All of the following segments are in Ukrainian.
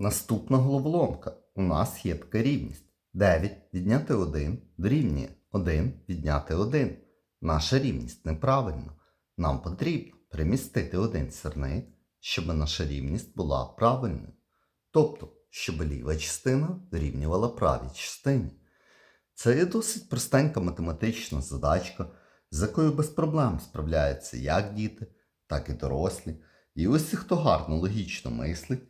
Наступна головоломка. У нас є така рівність. 9 відняти 1 дорівнює 1 відняти 1. Наша рівність неправильна. Нам потрібно перемістити один сірник, щоб наша рівність була правильною. Тобто, щоб ліва частина дорівнювала правій частині. Це є досить простенька математична задачка, з якою без проблем справляються як діти, так і дорослі. І усі, хто гарно логічно мислить,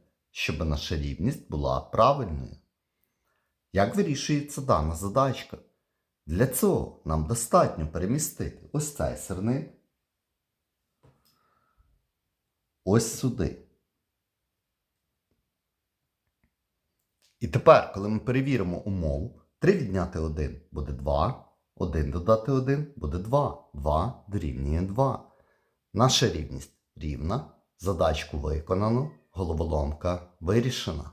щоб наша рівність була правильною. Як вирішується дана задачка? Для цього нам достатньо перемістити ось цей сирник ось сюди. І тепер, коли ми перевіримо умову, 3 відняти 1 буде 2, 1 додати 1 буде 2, 2 дорівнює 2. Наша рівність рівна, задачку виконано, головоломка вирішена.